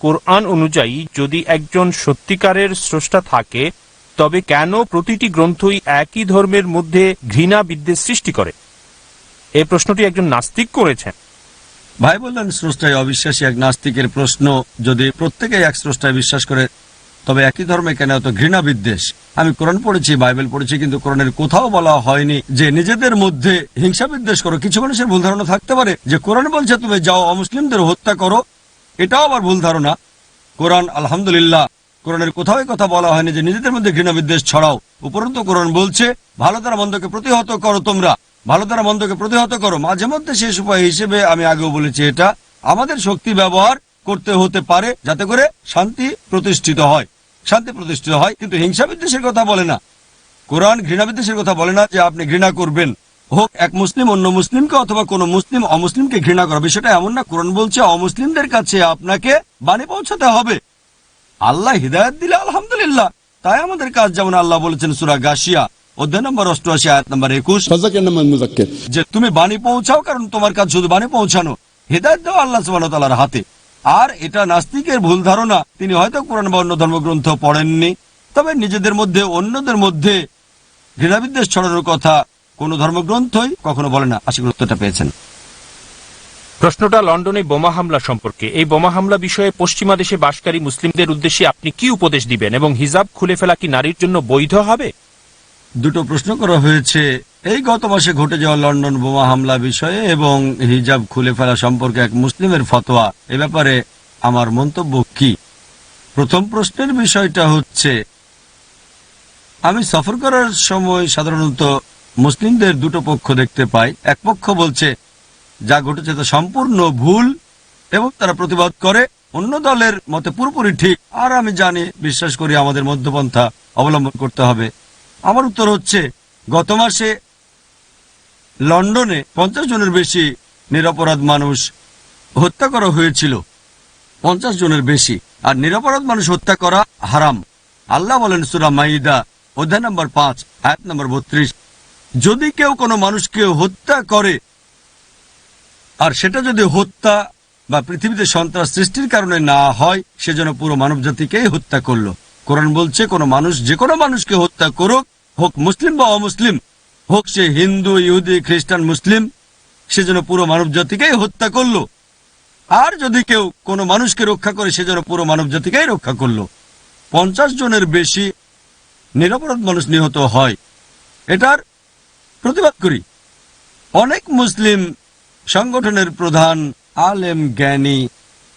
কোরআন অনুযায়ী যদি একজন সত্যিকারের স্রষ্টা থাকে, তবে কেন প্রতিটি গ্রন্থই একই ধর্মের মধ্যে ঘৃণা বিদ্বেষ সৃষ্টি করে? এই প্রশ্নটি একজন নাস্তিক করেছেন। ভাই বললেন স্রষ্টায় অবিশ্বাসী এক নাস্তিকের প্রশ্ন, যদি প্রত্যেকে এক স্রষ্টায় বিশ্বাস করে, তবে একই ধর্মে কেন এত ঘৃণা বিদ্বেষ? আমি কোরআন পড়েছি, বাইবেল পড়েছি, কিন্তু কোরআনের কোথাও বলা হয়নি যে নিজেদের মধ্যে হিংসা বিদ্বেষ করো। কিছু মানুষের ভুল ধারণা থাকতে পারে যে কোরআন বলছে, তুমি যাও অমুসলিমদের হত্যা করো এটাও আবার ভুল ধারণা। কোরআন, আলহামদুলিল্লাহ, কোরআনের কোথাও কথা বলা হয়নি যে নিজেদের মধ্যে ঘৃণা বিদ্বেষ ছড়াও। উপরন্তু কোরআন বলছে, ভালো দ্বারা মন্দকে প্রতিহত করো তোমরা। ভালো দ্বারা মন্দকে প্রতিহত করো। মাঝে মধ্যে শেষ উপায় হিসেবে আমি আগেও বলেছি এটা। আমাদের শক্তি ব্যবহার করতে হতে পারে যাতে করে শান্তি প্রতিষ্ঠিত হয়। শান্তি প্রতিষ্ঠিত হয়, কিন্তু হিংসা বিদ্বেষের কথা বলে না। কোরআন ঘৃণা বিদ্বেষের কথা বলে না যে আপনি ঘৃণা করবেন। হোক এক মুসলিম অন্য মুসলিমকে অথবা কোনো মুসলিম অমুসলিমকে ঘৃণা করা। বিষয়টা এমন না কোরআন বলছে অমুসলিমদের কাছে আপনাকে বাণী পৌঁছাতে হবে। আল্লাহ হৃদায়ত দিলে আলহামদুলিল্লাহ। তাই আমাদের কাজ যেমন আল্লাহ বলেছেন সুরা গাশিয়া নম্বর অষ্টআশি নম্বর যে তুমি বাণী পৌঁছাও কারণ তোমার শুধু পৌঁছানো। দেওয়া আল্লাহ হাতে। আর এটা নাস্তিকের ভুল ধারণা। তিনি হয়তো কোরআন বা অন্য ধর্মগ্রন্থ পড়েননি। তবে নিজেদের মধ্যে অন্যদের মধ্যে ঘৃণাবিদ্বেষ ছড়ানোর কথা কোন ধর্মগ্রন্থই কখনো বলে না আশা করি উত্তরটা পেয়েছেন। প্রশ্নটা লন্ডনে বোমা হামলা সম্পর্কে। এই বোমা হামলা বিষয়ে পশ্চিমা দেশে বাসকারী মুসলিমদের উদ্দেশ্যে আপনি কি উপদেশ দিবেন এবং হিজাব খুলে ফেলা কি নারীর জন্য বৈধ হবে? দুটো প্রশ্ন করা হয়েছে। এই গত মাসে ঘটে যাওয়া লন্ডন বোমা হামলা বিষয়ে এবং হিজাব খুলে ফেলা সম্পর্কে এক মুসলিমের ফতোয়া এ ব্যাপারে আমার মন্তব্য কি? প্রথম প্রশ্নের বিষয়টা হচ্ছে আমি সফর করার সময় সাধারণত মুসলিমদের দুটো পক্ষ দেখতে পাই। এক পক্ষ বলছে, যা ঘটেছে তা সম্পূর্ণ ভুল এবং তারা প্রতিবাদ করে। অন্য দলের মতে পুরোপুরি ঠিক। আর আমি জানি, বিশ্বাস করি আমাদের মধ্যপন্থা অবলম্বন করতে হবে। আমার উত্তর হচ্ছে, গত মাসে লন্ডনে পঞ্চাশ জনের বেশি নিরপরাধ মানুষ হত্যা করা হয়েছিল। পঞ্চাশ জনের বেশি। আর নিরপরাধ মানুষ হত্যা করা হারাম। আল্লাহ বলেন, সুরা মাইদা, অধ্যায় নম্বর পাঁচ, আয়াত নম্বর বত্রিশ। যদি কেউ কোনো মানুষকে হত্যা করে, আর সেটা যদি হত্যা বা পৃথিবীতে সন্ত্রাস সৃষ্টির কারণে না হয় সেজন্য পুরো মানব জাতিকেই হত্যা করল। কোরআন বলছে, কোনো মানুষ, যে কোনো মানুষকে হত্যা করুক, হোক মুসলিম বা অমুসলিম, হোক সে হিন্দু, ইহুদি, খ্রিস্টান, মুসলিম সেজন্য পুরো মানব জাতিকেই হত্যা করল। আর যদি কেউ কোনো মানুষকে রক্ষা করে সেজন্য পুরো মানব জাতিকেই রক্ষা করল। পঞ্চাশ জনের বেশি নিরপরাধ মানুষ নিহত হয়। এটার প্রতিবাদ করি। অনেক মুসলিম সংগঠনের প্রধান আলেম জ্ঞানী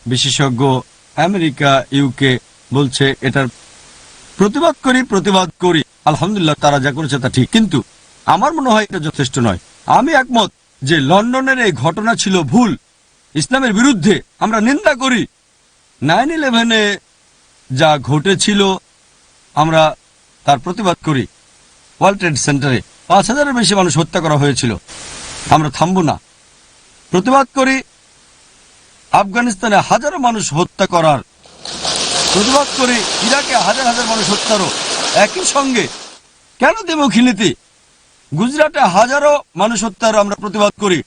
বিশেষজ্ঞ আমেরিকা ইউকে বলছে, এটার প্রতিবাদ করি প্রতিবাদ করি। আলহামদুলিল্লাহ, তারা যা করেছে তা ঠিক। কিন্তু আমার মনে হয় এটা যথেষ্ট নয়। আমি একমত যে লন্ডনের এই ঘটনা ছিল ভুল। ইসলামের বিরুদ্ধে আমরা নিন্দা করি। নাইন ইলেভেনে যা ঘটেছিল, আমরা তার প্রতিবাদ করি। ওয়ার্ল্ড ট্রেড সেন্টারে পাঁচ হাজারের বেশি মানুষ হত্যা করা হয়েছিল। আমরা থামব না। প্রতিবাদ করি, আফগানিস্তানে হাজারো মানুষ হত্যা করার। প্রতিবাদ করি, ইরাকে হাজার হাজার মানুষ হত্যারও। একই সঙ্গে কেন দ্বিমুখী নীতি গুজরাটে হাজারো মানুষ হত্যার আমরা প্রতিবাদ করি।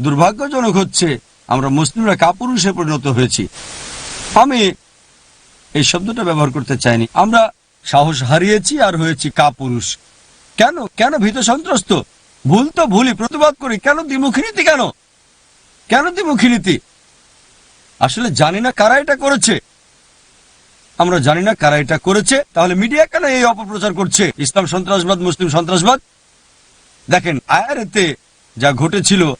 দুর্ভাগ্যজনক হচ্ছে, আমরা মুসলিমরা কাপুরুষে পরিণত হয়েছি। আমি এই শব্দটা ব্যবহার করতে চাইনি। আমরা সাহস হারিয়েছি আর হয়েছি কাপুরুষ। কেন? কেন ভীত সন্ত্রস্ত? ভুল তো ভুলই, প্রতিবাদ করি। কেন দ্বিমুখী নীতি কেন? কেন দ্বিমুখী নীতি? আসলে জানি না কারা এটা করেছে। আমরা জানি না কারা এটা করেছে। তাহলে মিডিয়া কেন এই অপপ্রচার করছে? ইসলাম সন্ত্রাসবাদ, মুসলিম সন্ত্রাসবাদ? দেখেন আয়ারেতে যা ঘটেছিল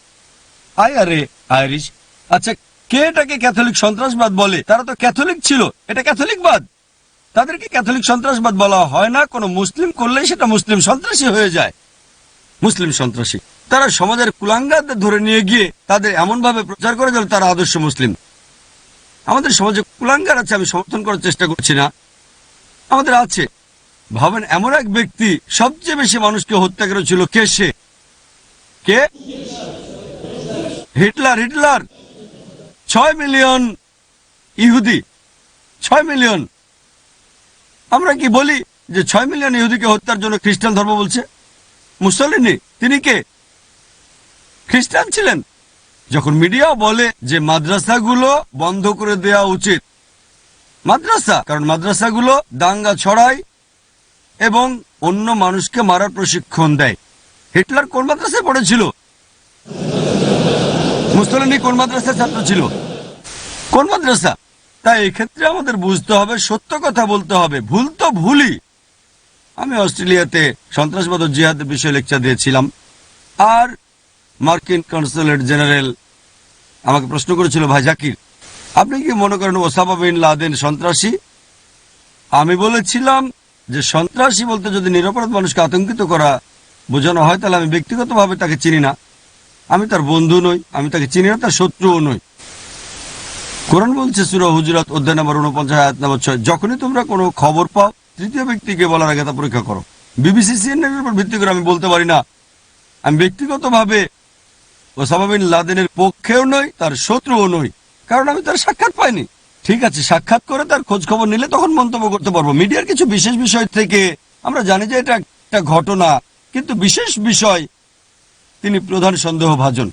আয়ারে আইরিশ আচ্ছা কে এটাকে ক্যাথলিক সন্ত্রাসবাদ বলে? তারা তো ক্যাথলিক ছিল। এটা ক্যাথলিকবাদ। তাদেরকে ক্যাথলিক সন্ত্রাসবাদ বলা হয় না। কোনো মুসলিম করলেই সেটা মুসলিম সন্ত্রাসী হয়ে যায়। মুসলিম সন্ত্রাসী। তারা সমাজের কুলাঙ্গাদের ধরে নিয়ে গিয়ে তাদের এমন ভাবে প্রচার করে যেন তারা আদর্শ মুসলিম। আমাদের সমাজে কুলাঙ্গার আছে, আমি সমর্থন করার চেষ্টা করছি না। আমাদের আছে। ভাবেন এমন এক ব্যক্তি, সবচেয়ে বেশি মানুষকে হত্যা করেছিল কে সে? কে? Hitler Hitler. ছয় মিলিয়ন ইহুদি। ছয় মিলিয়ন আমরা কি বলি যে ছয় মিলিয়ন ইহুদিকে হত্যার জন্য খ্রিস্টান ধর্ম বলছে? মুসলিনী তিনি কে? খ্রিস্টান ছিলেন। যখন মিডিয়া বলে যে মাদ্রাসাগুলো বন্ধ করে দেওয়া উচিত, মাদ্রাসা, কারণ মাদ্রাসাগুলো দাঙ্গা ছড়ায় এবং অন্য মানুষকে মারার প্রশিক্ষণ দেয়। হিটলার কোন মাদ্রাসায় পড়েছিল? মুসলিনী কোন মাদ্রাসার ছাত্র ছিল? কোন মাদ্রাসা? তাই এক্ষেত্রে আমাদের বুঝতে হবে, সত্য কথা বলতে হবে। ভুল তো ভুলই। আমি অস্ট্রেলিয়াতে সন্ত্রাসবাদ ও জিহাদের বিষয়ে লেকচার দিয়েছিলাম। আর মার্কিন কনসুলেট জেনারেল আমাকে প্রশ্ন করেছিল, ভাই জাকির, আপনি কি মনে করেন ওসামা বিন লাদেন সন্ত্রাসী? আমি বলেছিলাম যে সন্ত্রাসী বলতে যদি নিরপরাধ মানুষকে আতঙ্কিত করা বোঝানো হয়, তাহলে আমি ব্যক্তিগতভাবে তাকে চিনি না। আমি তার বন্ধু নই, আমি তাকে চিনি না, তার শত্রুও নই। কোরআন বলছে, সুরা হুজরাত, অধ্যায় নম্বর উনপঞ্চাশ আয়াত নম্বর ছয়, যখনই তোমরা কোনো খবর পাও, তৃতীয় ব্যক্তিকে বলার আগে তা পরীক্ষা করো। বিবিসি সিএনএন উপর ভিত্তি করে আমি বলতে পারি না। আমি ব্যক্তিগতভাবে ওসামা বিন লাদেনের পক্ষেও নই, তার শত্রুও নই, কারণ আমি তার সাক্ষাৎ পাইনি। ঠিক আছে, সাক্ষাৎ করে তার খোঁজ খবর নিলে তখন মন্তব্য করতে পারব। মিডিয়ার কিছু বিশেষ বিষয় থেকে আমরা জানি যে এটা একটা ঘটনা, কিন্তু বিশেষ বিষয়, তিনি প্রধান সন্দেহভাজন।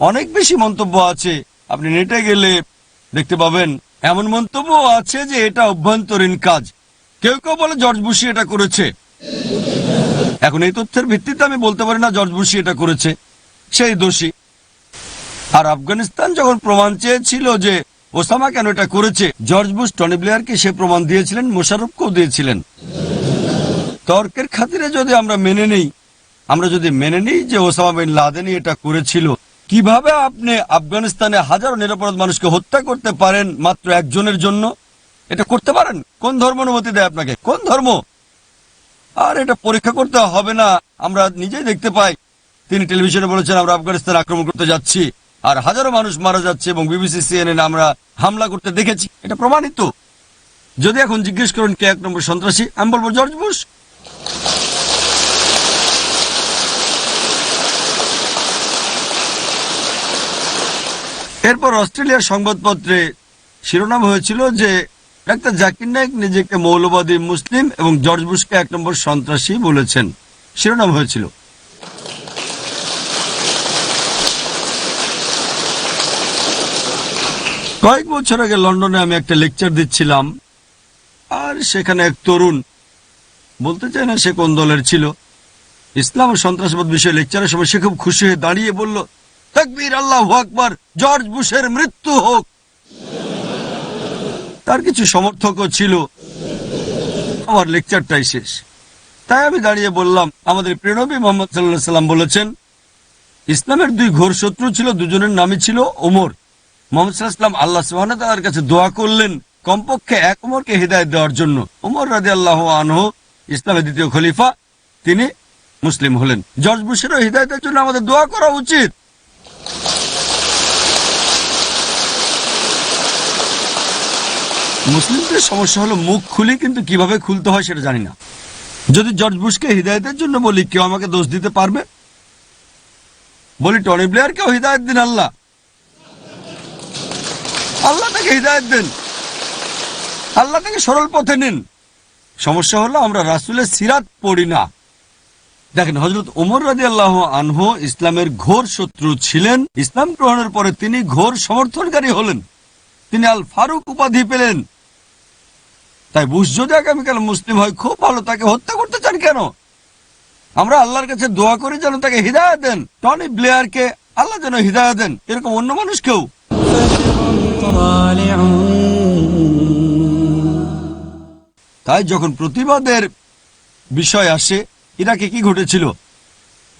অনেক বেশি মন্তব্য আছে। আপনি নেটে গেলে দেখতে পাবেন, এমন মন্তব্য আছে যে এটা অভ্যন্তরীণ কাজ। কেউ কেউ বলে জর্জ বুশি এটা করেছে। এখন এই তথ্যের ভিত্তিতে আমি বলতে পারি না জর্জ বুশি এটা করেছে, সেই দোষী। আর আফগানিস্তান যখন প্রমাণ চেয়েছিল যে ওসামা কেন এটা করেছে, জর্জ বুশ, টনি ব্লেয়ারকে সে প্রমাণ দিয়েছিলেন? মোশারফকেও দিয়েছিলেন। তর্কের খাতিরে যদি আমরা মেনে নেই, আমরা যদি মেনে নিই যে ওসামা বিন লাদেনই এটা করেছিল কীভাবে আপনি আফগানিস্তানে হাজারো নিরাপরাধ মানুষকে হত্যা করতে পারেন মাত্র একজনের জন্য? এটা করতে পারেন? কোন ধর্ম অনুমতি দেয় আপনাকে? কোন ধর্ম? আর এটা পরীক্ষা করতে হবে না। আমরা নিজেই দেখতে পাই। তিনি টেলিভিশনে বলেছেন, আমরা আফগানিস্তান আক্রমণ করতে যাচ্ছি আর হাজারো মানুষ মারা যাচ্ছে এবং বিবিসি, সিএনএন আমরা হামলা করতে দেখেছি। এটা প্রমাণিত। যদি এখন জিজ্ঞেস করেন কে এক নম্বর সন্ত্রাসী, আমি বলব জর্জ বুশ। এরপর অস্ট্রেলিয়ার সংবাদপত্রে শিরোনাম হয়েছিল যে ডাক্তার জাকির নায়ক নিজেকে মৌলবাদী মুসলিম এবং জর্জ বুশকে এক নম্বর সন্ত্রাসী বলেছেন। শিরোনাম হয়েছিল। কয়েক বছর আগে লন্ডনে আমি একটা লেকচার দিচ্ছিলাম, আর সেখানে এক তরুণ বলতে চাই না সে কোন দলের ছিল। ইসলাম ও সন্ত্রাসবাদ বিষয়ে লেকচারের সময় সে খুব খুশি হয়ে দাঁড়িয়ে বলল তকবীর আল্লাহ আকবার, জর্জ বুশের মৃত্যু হোক। তার কিছু সমর্থকও ছিল। আমার লেকচারটাই শেষ। তাই আমি দাঁড়িয়ে বললাম, আমাদের প্রেরবী মোহাম্মদ সাল্লাহ সাল্লাম বলেছেন, ইসলামের দুই ঘোর শত্রু ছিল, দুজনের নামই ছিল ওমর। মোহাম্মদ সাল্লাহাম আল্লাহ সুহান তার কাছে দোয়া করলেন কমপক্ষে এক ওমরকে হৃদায়ত দেওয়ার জন্য। ওমর রাজি আল্লাহ আনহ, ইসলামের দ্বিতীয় খলিফা, তিনি মুসলিম হলেন। জর্জ বুশেরও হৃদায়তের জন্য আমাদের দোয়া করা উচিত। মুসলিমদের সমস্যা হলো মুখ খুলি কিন্তু কীভাবে খুলতে হয় সেটা জানি না। যদি জর্জ বুশকে হৃদায়তের জন্য বলি, কেউ আমাকে দোষ দিতে পারবে? বলি, টনি প্লেয়ার কেউ হৃদায়ত দিন আল্লাহ। আল্লাহ তাকে হৃদায়ত দেন। আল্লাহ তাকে সরল পথে নিন। সমস্যা হলো আমরা রাসুলের সিরাত পড়ি না। দেখেন হজরত ওমর রাজি আল্লাহ আনহু ইসলামের ঘোর শত্রু ছিলেন। ইসলাম গ্রহণের পরে তিনি ঘোর সমর্থনকারী হলেন। তিনি আল ফারুক উপাধি পেলেন। তাই বুশ যদি আগামীকাল মুসলিম হয়, খুব ভালো, তাকে হত্যা করতে চান কেন? আমরা আল্লাহর কাছে দোয়া করি যেন তাকে হৃদায়ত দেন। টনি ব্লেয়ারকে আল্লাহ যেন হৃদায়ত দেন। এরকম অন্য মানুষকেও তাই যখন প্রতিবাদের বিষয় আসে ইরাকে কি ঘটেছিল?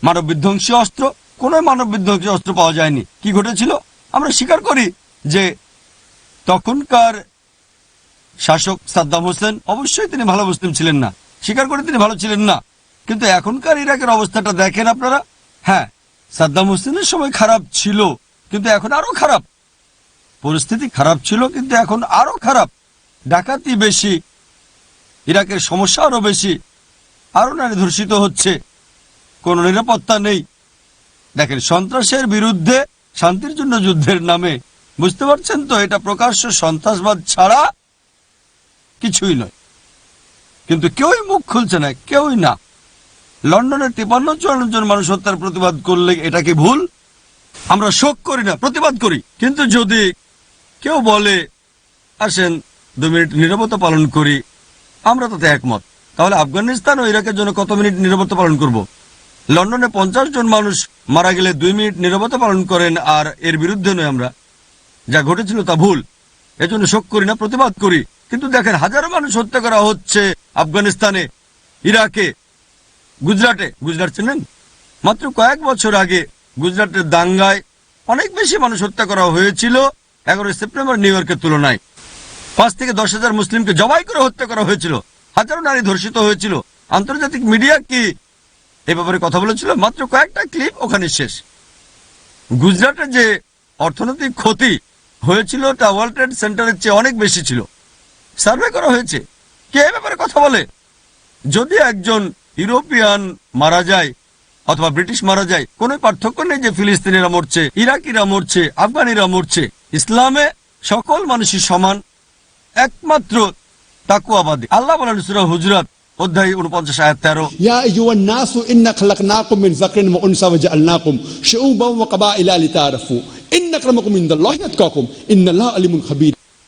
মানব বিধ্বংসী অস্ত্র? কোন মানব বিধ্বংসী অস্ত্র পাওয়া যায়নি। কি ঘটেছিল? আমরা স্বীকার করি যে তখনকার শাসক সাদ্দাম হোসেন অবশ্যই তিনি ভালো মুসলিম ছিলেন না। স্বীকার করে তিনি ভালো ছিলেন না। কিন্তু এখনকার ইরাকের অবস্থাটা দেখেন আপনারা? হ্যাঁ সাদ্দাম হোসেনের সময় খারাপ ছিল, কিন্তু এখন আরও খারাপ। পরিস্থিতি খারাপ ছিল, কিন্তু এখন আরও খারাপ। ডাকাতি বেশি, ইরাকের সমস্যা আরও বেশি। আরও নারী ধর্ষিত হচ্ছে। কোনো নিরাপত্তা নেই। দেখেন, সন্ত্রাসের বিরুদ্ধে শান্তির জন্য যুদ্ধের নামে। বুঝতে পারছেন তো, এটা প্রকাশ্য সন্ত্রাসবাদ ছাড়া কিছুই নয়। কিন্তু কেউই মুখ খুলছে না, কেউই না। লন্ডনের তিপান্ন চুয়ান্ন জন মানুষ হত্যার প্রতিবাদ করলে এটা কি ভুল? আমরা শোক করি না, প্রতিবাদ করি। কিন্তু যদি কেউ বলে, আসেন, দু মিনিট নিরবতা পালন করি, আমরা তাতে একমত। তাহলে আফগানিস্তান ও ইরাকের জন্য কত মিনিট নিরবতা পালন করব? লন্ডনে পঞ্চাশ জন মানুষ মারা গেলে দুই মিনিট নিরবতা পালন করেন আর এর বিরুদ্ধে নয় আমরা। যা ঘটেছিল তা ভুল। এজন্য শোক করি না, প্রতিবাদ করি। কিন্তু দেখেন, হাজারো মানুষ হত্যা করা হচ্ছে আফগানিস্তানে, ইরাকে, গুজরাটে। গুজরাট চেনেন? মাত্র কয়েক বছর আগে গুজরাটের দাঙ্গায় অনেক বেশি মানুষ হত্যা করা হয়েছিল এগারোই সেপ্টেম্বর নিউ ইয়র্কের তুলনায়। পাঁচ থেকে দশ হাজার মুসলিমকে জবাই করে হত্যা করা হয়েছিল। হাজারো নারী ধর্ষিত হয়েছিল। আন্তর্জাতিক মিডিয়া কি এ ব্যাপারে কথা বলেছিল? মাত্র কয়েকটা ক্লিপ ওখানে শেষ। গুজরাটের যে অর্থনৈতিক ক্ষতি হয়েছিল, তা ওয়ার্ল্ড ট্রেড সেন্টারের চেয়ে অনেক বেশি ছিল। সার্ভে করা হয়েছে। কে এ ব্যাপারে কথা বলে? যদি একজন ইউরোপিয়ান মারা যায় অথবা ব্রিটিশ মারা যায়, কোনো পার্থক্য নেই যে ফিলিস্তিনিরা মরছে, ইরাকিরা মরছে, আফগানিরা মরছে। ইসলামে সকল মানুষই সমান। একমাত্র তাকুয়াবাদী। আল্লাহ বলেন সুরা হুজরত অধ্যায়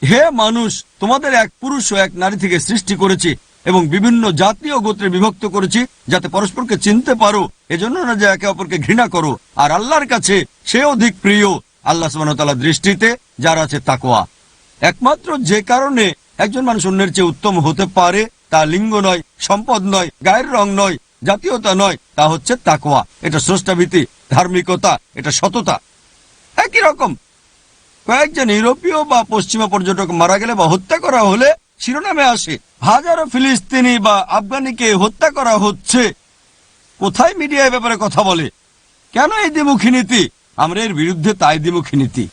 হে মানুষ তোমাদের এক পুরুষ ও এক নারী থেকে সৃষ্টি করেছি এবং বিভিন্ন জাতীয় গোত্রে বিভক্ত করেছি যাতে পরস্পরকে চিনতে পারো। এজন্য না যে একে অপরকে ঘৃণা করো। আর আল্লাহর কাছে সে অধিক প্রিয়। আল্লাহ সুবাহ দৃষ্টিতে যার আছে তাকোয়া একমাত্র যে কারণে একজন মানুষ অন্যের চেয়ে উত্তম হতে পারে, তা লিঙ্গ নয়, সম্পদ নয়, গায়ের রং নয়, জাতীয়তা নয়, তা হচ্ছে তাকোয়া এটা স্রষ্টাভীতি, ধার্মিকতা, এটা সততা। একই রকম। কয়েকজন ইউরোপীয় বা পশ্চিমা পর্যটক মারা গেলে বা হত্যা করা হলে শিরোনামে আসে, হাজারো ফিলিস্তিনি বা আফগানিকে হত্যা করা হচ্ছে। কোথায় মিডিয়া ব্যাপারে কথা বলে? কেন এই দ্বিমুখী নীতি? আমরা এর বিরুদ্ধে তাই দ্বিমুখী নীতি।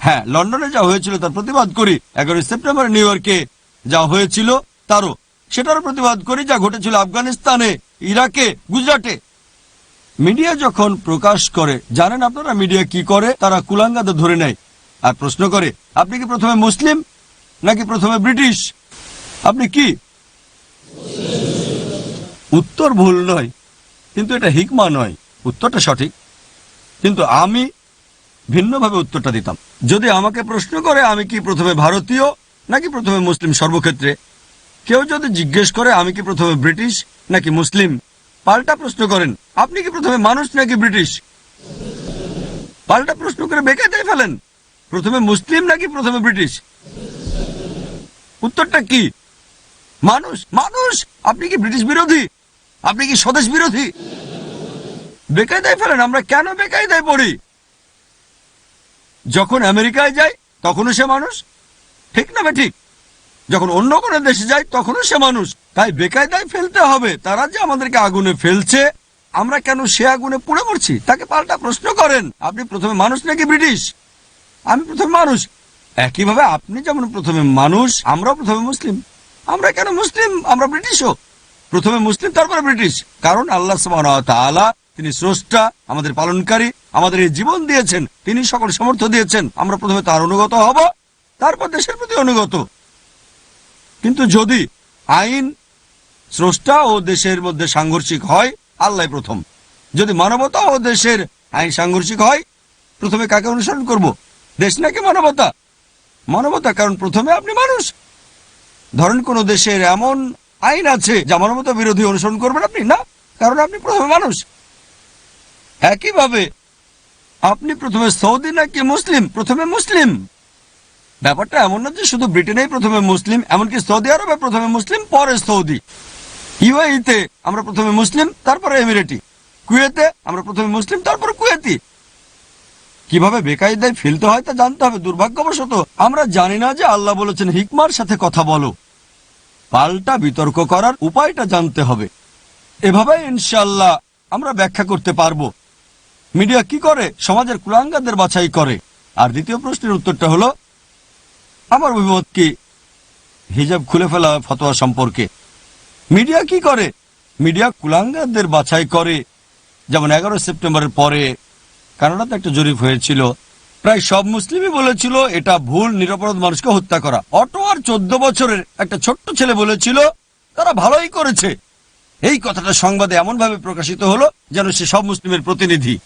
হ্যাঁ লন্ডনে যা হয়েছিল তার প্রতিবাদ করি। এগারোই সেপ্টেম্বর নিউ ইয়র্কে যা হয়েছিল তারও। সেটারও প্রতিবাদ করি যা ঘটেছিল আফগানিস্তানে, ইরাকে, গুজরাটে। মিডিয়া যখন প্রকাশ করে, জানেন আপনারা মিডিয়া কি করে? তারা কুলাঙ্গাদের ধরে নেয় আর প্রশ্ন করে, আপনি কি প্রথমে মুসলিম নাকি প্রথমে ব্রিটিশ? আপনি কি? উত্তর ভুল নয়, কিন্তু এটা হিকমা নয়। উত্তরটা সঠিক। কিন্তু আমি ভিন্নভাবে উত্তরটা দিতাম। যদি আমাকে প্রশ্ন করে আমি কি প্রথমে ভারতীয় নাকি প্রথমে মুসলিম সর্বক্ষেত্রে? কেউ যদি জিজ্ঞেস করে আমি কি প্রথমে ব্রিটিশ নাকি মুসলিম? পাল্টা প্রশ্ন করেন, আপনি কি প্রথমে মানুষ নাকি ব্রিটিশ? পাল্টা প্রশ্ন করে বেকায়দায় ফেলেন, প্রথমে মুসলিম নাকি প্রথমে ব্রিটিশ? উত্তরটা কি? মানুষ। মানুষ! আপনি কি ব্রিটিশ বিরোধী? আপনি কি স্বদেশ বিরোধী? বেকায় বেকায়দায় ফেলেন, আমরা কেন বেকায়দায় পড়ি? যখন আমেরিকায় যাই তখনও সে মানুষ? ঠিক না ঠিক যখন অন্য কোনো দেশে যায়, তখনও সে মানুষ। তাই বেকায়দায় ফেলতে হবে। তারা যে আমাদেরকে আগুনে ফেলছে, আমরা কেন সে আগুনে পুড়ে মরছি? তাকে পাল্টা প্রশ্ন করেন। আপনি প্রথমে মানুষ নাকি ব্রিটিশ? আমি প্রথমে মানুষ। একইভাবে আপনি যেমন প্রথমে মানুষ, আমরাও প্রথমে মুসলিম। আমরা কেন মুসলিম? আমরা ব্রিটিশও। প্রথমে মুসলিম, তারপরে ব্রিটিশ। কারণ আল্লাহ তাআলা তিনি স্রষ্টা, আমাদের পালনকারী, আমাদের এই জীবন দিয়েছেন। তিনি সকল সমর্থ দিয়েছেন। আমরা প্রথমে তার অনুগত হব, তারপর দেশের প্রতি অনুগত। কিন্তু যদি আইন স্রষ্টা ও দেশের মধ্যে সাংঘর্ষিক হয়, আল্লাহ প্রথম। যদি মানবতা ও দেশের আইন সাংঘর্ষিক হয়, প্রথমে কাকে অনুসরণ করব? দেশ নাকি মানবতা? মানবতা কারণ প্রথমে আপনি মানুষ। ধরেন কোন দেশের এমন আইন আছে, যা মানবতা বিরোধী অনুসরণ করবেন আপনি? না, কারণ আপনি প্রথমে মানুষ। একইভাবে, আপনি প্রথমে সৌদি নাকি মুসলিম? প্রথমে মুসলিম। ব্যাপারটা এমন না যে শুধু ব্রিটেনেই প্রথমে মুসলিম, এমনকি সৌদি আরবে প্রথমে মুসলিম, পরে সৌদি। ইউএইতে আমরা প্রথমে মুসলিম, তারপরে এমিরেটি। কুয়েতে আমরা প্রথমে মুসলিম, তারপর কুয়েতি। কীভাবে বেকায়দায় ফেলতে হয় তা জানতে হবে, দুর্ভাগ্যবশত আমরা জানি না যে আল্লাহ বলেছেন, হিকমার সাথে কথা বলো। পাল্টা বিতর্ক করার উপায়টা জানতে হবে। এভাবে ইনশাল্লাহ আমরা ব্যাখ্যা করতে পারব। মিডিয়া কি করে? সমাজের কুলাঙ্গাদের বাছাই করে। আর দ্বিতীয় প্রশ্নের উত্তরটা হলো, আমার অভিমত কি? হিজাব খুলে ফেলা ফতোয়া সম্পর্কে। মিডিয়া কি করে? মিডিয়া কুলাঙ্গাদের বাছাই করে। যেমন এগারো সেপ্টেম্বরের পরে কানাডাতে একটা জরিপ হয়েছিল। প্রায় সব মুসলিমই বলেছিল, এটা ভুল, নিরাপরাধ মানুষকে হত্যা করা। অটো আর চোদ্দ বছরের একটা ছোট্ট ছেলে বলেছিল, তারা ভালোই করেছে। এই কথাটা সংবাদে এমন ভাবে প্রকাশিত হলো যেন সে সব মুসলিমের প্রতিনিধি।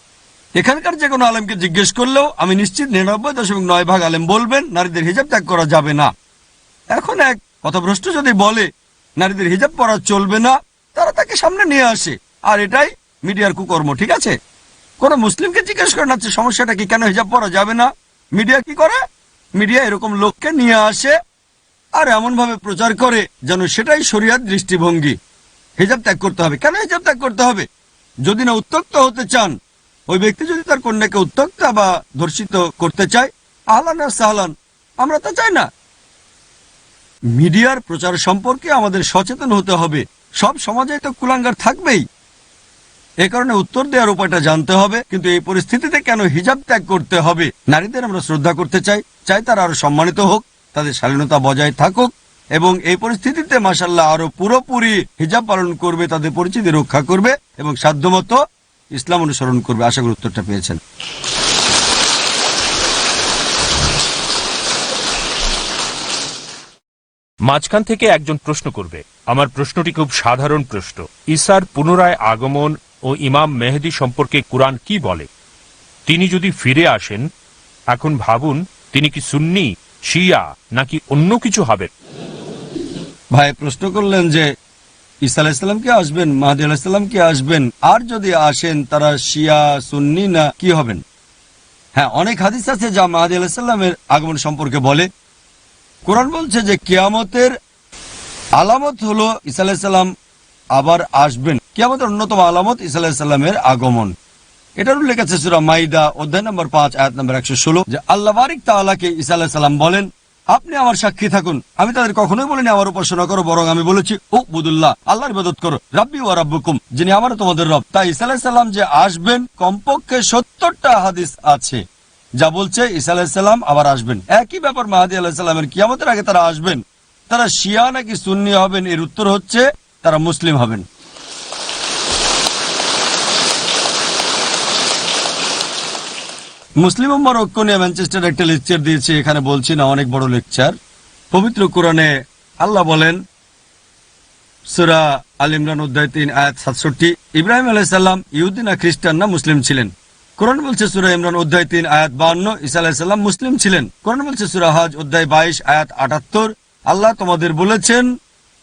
এখানকার যে কোনো আলেমকে জিজ্ঞেস করলেও আমি নিশ্চিত নিরানব্বই দশমিক নয় ভাগ আলেম বলবেন, নারীদের হিজাব ত্যাগ করা যাবে না। এখন এক পথভ্রষ্ট যদি বলে, নারীদের হিজাব পরা চলবে না, তারা তাকে সামনে নিয়ে আসে। আর এটাই মিডিয়ার কুকর্ম, ঠিক আছে? কোন মুসলিমকে জিজ্ঞেস করে না যে সমস্যাটা কি? কেন হিজাব পরা যাবে না? মিডিয়া কি করে? মিডিয়া এরকম লোককে নিয়ে আসে আর এমন ভাবে প্রচার করে যেন সেটাই শরিয়ার দৃষ্টিভঙ্গি। হিজাব ত্যাগ করতে হবে। কেন হিজাব ত্যাগ করতে হবে? যদি না উত্তক্ত হতে চান ওই ব্যক্তি যদি তার কন্যাকে উত্তক্তা বা ধর্ষিত করতে চায়, আহলান আর সাহলান, আমরা তা চাই না। মিডিয়ার প্রচার সম্পর্কে আমাদের সচেতন হতে হবে। সব সমাজে তো কুলাঙ্গার থাকবেই। এ কারণে উত্তর দেওয়ার উপায়টা জানতে হবে, কিন্তু এই পরিস্থিতিতে কেন হিজাব ত্যাগ করতে হবে? নারীদের আমরা শ্রদ্ধা করতে চাই চাই তারা আরও সম্মানিত হোক, তাদের শালীনতা বজায় থাকুক, এবং এই পরিস্থিতিতে মাসাল্লাহ আরও পুরোপুরি হিজাব পালন করবে, তাদের পরিচিতি রক্ষা করবে, এবং সাধ্যমতো ইসলাম অনুসরণ করবে আশা করি উত্তরটা পেয়েছেন। মাঝখান থেকে একজন প্রশ্ন করবে আমার প্রশ্নটি খুব সাধারণ প্রশ্ন। ঈসার পুনরায় আগমন ও ইমাম মেহেদি সম্পর্কে কোরআন কি বলে? তিনি যদি ফিরে আসেন এখন ভাবুন তিনি কি সুন্নি শিয়া নাকি অন্য কিছু হবেন ভাই প্রশ্ন করলেন যে ঈসা আলাহিসাল্লাম কি আসবেন? মাহাদি আলাহিসাল্লাম কি আসবেন? আর যদি আসেন, তারা শিয়া, সুন্নি না, কি হবেন? হ্যাঁ অনেক হাদিস আছে যা মাহাদি আলাহিসাল্লামের আগমন সম্পর্কে বলে। কোরআন বলছে যে কিয়ামতের আলামত হলো ঈসা আলাহিসাল্লাম আবার আসবেন। কিয়ামতের অন্যতম আলামত ঈসা আলাহিসাল্লামের আগমন। এটার উল্লেখ আছে সুরা মাইদা, অধ্যায় নম্বর পাঁচ, আয়াত নম্বর একশো ষোলো, যে আল্লাহ বারিক তাআলাকে ঈসা আলাহিসাল্লাম বলেন আপনি আমার সাক্ষী থাকুন। আমি তাদের কখনোই বলিনি আমার উপাসনা করো, বরং আমি বলেছি ও বুদুল্লাহ আল্লাহর ইবাদত করো। রাব্বি ও রাব্বুকুম, যিনি আমার তোমাদের রব। তাই আলাহিসাল্লাম যে আসবেন, কমপক্ষে সত্তরটা হাদিস আছে। যা বলছে ঈসা আলাহিসাল্লাম আবার আসবেন। একই ব্যাপার মাহাদি আলাহিসাল্লামের কিয়ামতের আগে তারা আসবেন। তারা শিয়া নাকি সুন্নি হবেন, এর উত্তর হচ্ছে তারা মুসলিম হবেন। মুসলিম উম্মার ঐক্য নিয়ে ম্যানচেস্টার একটা লেকচার দিয়েছে, এখানে বলছি না, অনেক বড় লেকচার। পবিত্র কোরআনে আল্লাহ বলেন, সুরা আল ইমরান উদ্দায় তিন, আয়াত সাতষট্টি, ইব্রাহিম আলাইসাল্লাম ইউদ্দিন আর খ্রিস্টান না মুসলিম ছিলেন। কোরআন বলছে সুরা ইমরান অধ্যায় তিন, আয়াত বাহান্ন ইসা আলাহিসাল্লাম মুসলিম ছিলেন। কোরআন বলছে সুরা হাজ উদ্দায় বাইশ, আয়াত আটাত্তর, আল্লাহ তোমাদের বলেছেন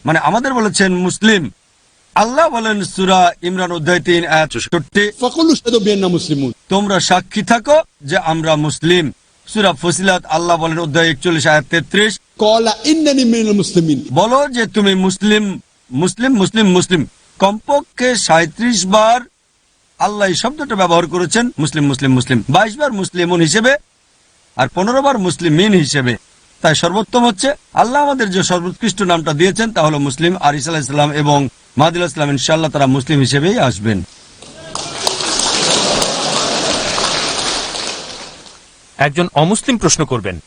মানে আমাদের বলেছেন মুসলিম। আল্লাহ বলেন সুরা ইমরান অধ্যায় তিন, আয়াত চৌষট্টি। সকল মুসলিম তোমরা সাক্ষী থাকো যে আমরা মুসলিম। সুরা ফসিলাত আল্লাহ বলেন অধ্যায় একচল্লিশ তেত্রিশ। বলো যে তুমি মুসলিম মুসলিম মুসলিম মুসলিম। কমপক্ষে সাঁত্রিশ বার আল্লাহ শব্দটা ব্যবহার করেছেন মুসলিম মুসলিম মুসলিম। বাইশ বার মুসলিমন হিসেবে আর পনেরো বার মুসলিমিন হিসেবে। তাই সর্বোত্তম হচ্ছে আল্লাহ আমাদের যে সর্বোৎকৃষ্ট নামটা দিয়েছেন তা হলো মুসলিম। আর ইসা ইসলাম এবং মাহাদিল ইসলাম ইনশাল্লাহ তারা মুসলিম হিসেবেই আসবেন। একজন অমুসলিম প্রশ্ন করবেন।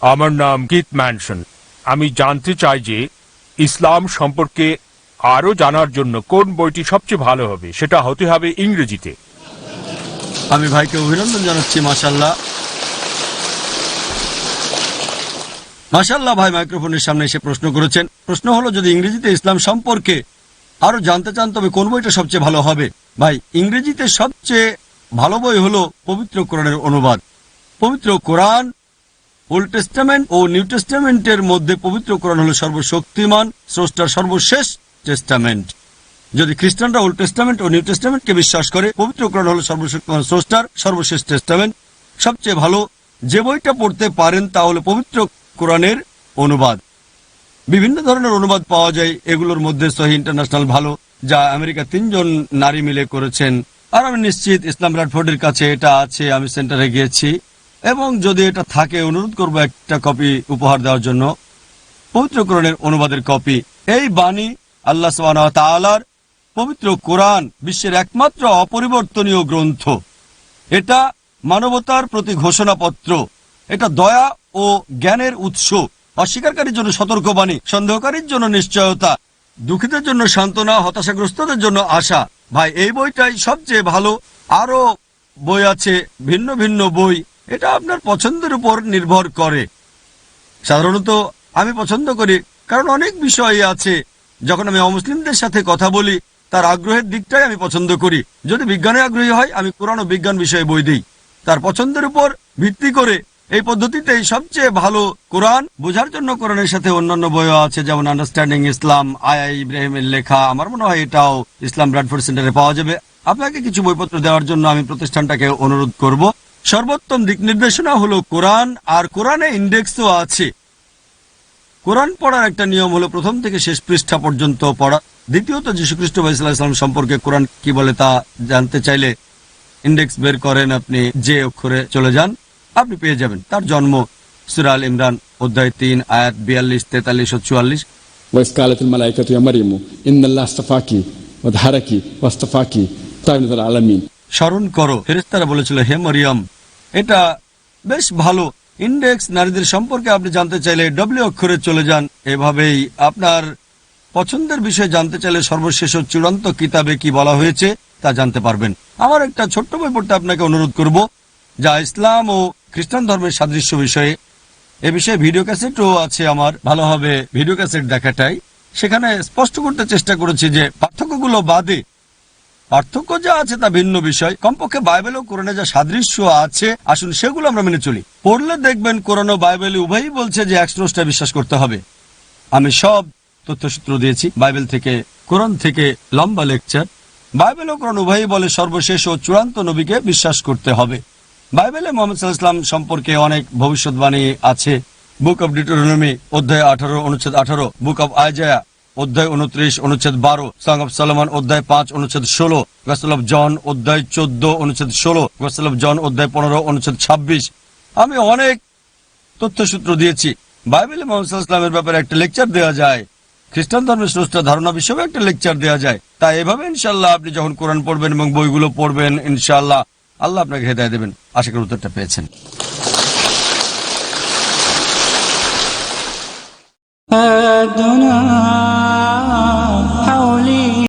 আমার নাম গীত ম্যানসন। আমি জানতে চাই যে ইসলাম সম্পর্কে আরও জানার জন্য কোন বইটি সবচেয়ে ভালো হবে সেটা হতে হবে ইংরেজিতে। আমি ভাইকে অভিনন্দন জানাচ্ছি মাসাল্লাহ মাসাল্লাহ ভাই মাইক্রোফোনের সামনে এসে প্রশ্ন করেছেন। প্রশ্ন হলো যদি ইংরেজিতে ইসলাম সম্পর্কে আরও জানতে চান তবে কোন বইটা সবচেয়ে ভালো হবে? ভাই ইংরেজিতে সবচেয়ে ভালো বই হলো পবিত্র কোরআনের অনুবাদ। পবিত্র কোরআন ওল্ড টেস্টামেন্ট ও নিউ টেস্টামেন্টের মধ্যে পবিত্র কোরআন হলো সর্বশক্তিমান, স্রষ্টার সর্বশেষ টেস্টামেন্ট যদি খ্রিস্টানরা ওল্ড টেস্টামেন্ট ও নিউ টেস্টামেন্টকে বিশ্বাস করে, পবিত্র কোরআন হল সর্বশক্তিমান, স্রষ্টার সর্বশেষ টেস্টামেন্ট সবচেয়ে ভালো, যে বইটা পড়তে পারেন তা হলো পবিত্র কোরআনের অনুবাদ। বিভিন্ন ধরনের অনুবাদ পাওয়া যায়, এগুলোর মধ্যে সহি ইন্টারন্যাশনাল ভালো, যা আমেরিকা তিনজন নারী মিলে করেছেন। আর আমি নিশ্চিত ইসলাম রাডফোর্ডের কাছে এটা আছে, আমি সেন্টারে গিয়েছি। এবং যদি এটা থাকে, অনুরোধ করব একটা কপি উপহার দেওয়ার জন্য। পবিত্র কোরআনের অনুবাদের কপি। এই বাণী আল্লাহ তাআলার পবিত্র কোরআন বিশ্বের একমাত্র অপরিবর্তনীয় গ্রন্থ। এটা মানবতার প্রতি ঘোষণাপত্র। এটা দয়া ও জ্ঞানের উৎস। অস্বীকারীর জন্য সতর্কবাণী, সন্দেহকারীর জন্য নিশ্চয়তা, দুঃখীদের জন্য সান্ত্বনা, হতাশাগ্রস্তদের জন্য আশা। ভাই, এই বইটাই সবচেয়ে ভালো। আরও বই আছে, ভিন্ন ভিন্ন বই। এটা আপনার পছন্দের উপর নির্ভর করে। সাধারণত আমি পছন্দ করি, কারণ অনেক বিষয় আছে। যখন আমি অমুসলিমদের সাথে কথা বলি, তার আগ্রহের দিকটাই আমি পছন্দ করি। যদি বিজ্ঞানে আগ্রহী হয়, আমি কোরআন ও বিজ্ঞান বিষয়ে বই দিই। তার পছন্দের উপর ভিত্তি করে এই পদ্ধতিতেই সবচেয়ে ভালো কোরআন বোঝার জন্য কোরআনের সাথে অন্যান্য বইও আছে, যেমন আন্ডারস্ট্যান্ডিং ইসলাম আয়া ইব্রাহিমের লেখা। আমার মনে হয় এটাও ইসলাম ব্রাডফোর্ড সেন্টারে পাওয়া যাবে। আপনাকে কিছু বইপত্র দেওয়ার জন্য আমি প্রতিষ্ঠানটাকে অনুরোধ করব। সর্বোত্তম দিক নির্দেশনা হলো কোরআন আর কোরআনে ইন্ডেক্সও আছে। কোরআন পড়ার একটা নিয়ম হলো প্রথম থেকে শেষ পৃষ্ঠা পর্যন্ত পড়া। দ্বিতীয়ত যীশুখ্রিস্ট ভাইসাল্লাম সম্পর্কে কোরআন কি বলে তা জানতে চাইলে ইন্ডেক্স বের করেন আপনি যে অক্ষরে চলে যান আপনি পেয়ে যাবেন। তার জন্ম সুরাল ইমরান অধ্যায় তিন আয়াত বিয়াল্লিশ তেতাল্লিশ ও চুয়াল্লিশ। স্মরণ করো ফেরেস্তারা বলেছিল হে মরিয়ম এটা বেশ ভালো। ইন্ডেক্স নারীদের সম্পর্কে আপনি জানতে চাইলে ডব্লিউ অক্ষরে চলে যান। এভাবেই আপনার পছন্দের বিষয়ে জানতে চাইলে সর্বশেষ ও চূড়ান্ত কিতাবে কি বলা হয়েছে তা জানতে পারবেন। আমার একটা ছোট্ট বই পড়তে আপনাকে অনুরোধ করব, যা ইসলাম ও খ্রিস্টান ধর্মের সাদৃশ্য বিষয়ে। এ বিষয়ে ভিডিও ক্যাসেটও আছে আমার। ভালোভাবে ভিডিও ক্যাসেট দেখাটাই। সেখানে স্পষ্ট করতে চেষ্টা করেছি যে পার্থক্যগুলো বাদে পার্থক্য যা আছে তা ভিন্ন বিষয়। কমপক্ষে বাইবেল ও কোরআনে যা সাদৃশ্য আছে, আসুন সেগুলো আমরা মেনে চলি। পড়লে দেখবেন কোরআন ও বাইবেলে উভয়ই বলছে যে এক স্রষ্টা বিশ্বাস করতে হবে। আমি সব তথ্যসূত্র দিয়েছি, বাইবেল থেকে, কোরআন থেকে লম্বা লেকচার। বাইবেল ও কোরআন উভয়ই বলে সর্বশেষ ও চূড়ান্ত নবীকে বিশ্বাস করতে হবে। বাইবেলে মোহাম্মদ সাল্লাহাম সম্পর্কে অনেক ভবিষ্যৎবাণী আছে। বুক অব ডিটোরনমি অধ্যায় আঠারো, অনুচ্ছেদ আঠারো, বুক অব আইজায়া অধ্যায় উনত্রিশ, অনুচ্ছেদ বারো সং অফ সালমান অধ্যায় পাঁচ, অনুচ্ছেদ ষোলো গসল অফ জন অধ্যায় চোদ্দ, অনুচ্ছেদ ষোলো গসল অফ জন অধ্যায় পনেরো, অনুচ্ছেদ ছাব্বিশ। আমি অনেক তথ্যসূত্র দিয়েছি। বাইবেল মোহাম্মদ ইসলামের ব্যাপারে একটা লেকচার দেওয়া যায়। খ্রিস্টান ধর্মের স্রষ্টা ধারণা বিষয়ে একটা লেকচার দেওয়া যায়। তাই এভাবে ইনশাল্লাহ আপনি যখন কোরআন পড়বেন এবং বইগুলো পড়বেন ইনশাল্লাহ আল্লাহ আপনাকে হেদায় দেবেন। আশা করি উত্তরটা পেয়েছেন। দুনা